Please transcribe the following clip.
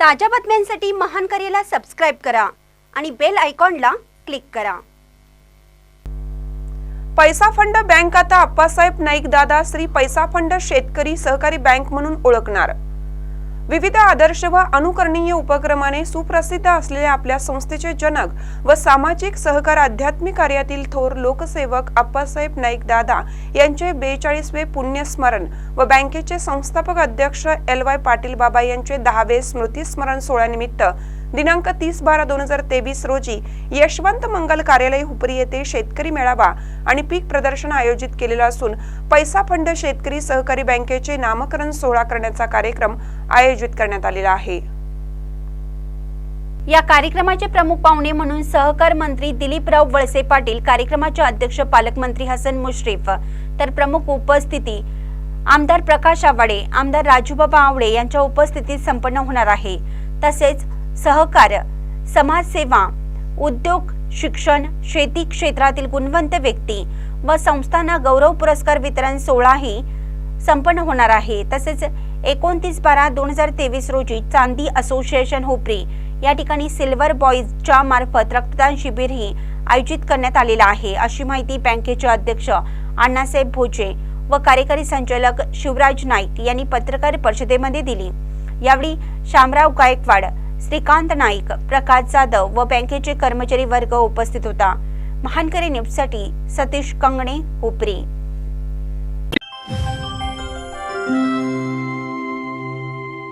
ताज्या बातम्यांसाठी महान करेला सबस्क्राईब करा आणि बेल आयकॉनला क्लिक करा. पैसा फंड बँक आता अप्पासाहेब नाईक दादा श्री पैसा फंड शेतकरी सहकारी बँक म्हणून ओळखणार. विविध आदर्श व अनुकरणीय उपक्रमाने सुप्रसिद्ध असलेल्या आपल्या संस्थेचे जनक व सामाजिक सहकार आध्यात्मिक कार्यातील थोर लोकसेवक आप्पासाहेब नाईक दादा यांचे बेचाळीसवे पुण्यस्मरण व बँकेचे संस्थापक अध्यक्ष एल वाय पाटील बाबा यांचे दहावे स्मृतीस्मरण सोहळ्यानिमित्त दिनांक तीस बारा दोन हजार तेवीस रोजी यशवंत मंगल कार्यालय हुपरी येथे शेतकरी मेळावा आणि पीक प्रदर्शन आयोजित केलेलं असून पैसा फंड शेतकरी सहकारी बँकेचे नामकरण सोहळा करण्याचा कार्यक्रम आयोजित करण्यात आलेला आहे. या कार्यक्रमाचे प्रमुख पाहुणे म्हणून सहकार मंत्री दिलीपराव वळसे पाटील कार्यक्रमाचे अध्यक्ष पालकमंत्री हसन मुश्रीफ तर प्रमुख उपस्थिती आमदार प्रकाश आवाडे आमदार राजूबाबा आवडे यांच्या उपस्थितीत संपन्न होणार आहे. तसेच सहकार्य समाजसेवा उद्योग शिक्षण शेती क्षेत्रातील गुणवंत व्यक्ती व संस्थांना गौरव पुरस्कार वितरण सोहळाही संपन्न होणार आहे. तसेच एकोणतीस बारा दोन हजार तेवीस रोजी चांदी असोसिएशन हुपरी या ठिकाणी सिल्वर बॉईजच्या मार्फत रक्तदान शिबिरही आयोजित करण्यात आलेलं आहे. अशी माहिती बँकेचे अध्यक्ष अण्णासाहेब भोजे व कार्यकारी संचालक शिवराज नाईक यांनी पत्रकार परिषदेमध्ये दिली. यावेळी शामराव गायकवाड श्रीकांत नाईक प्रकाश जाधव व बँकेचे कर्मचारी वर्ग उपस्थित होता. महानकरी न्यूजसाठी सतीश कंगणे हुपरी.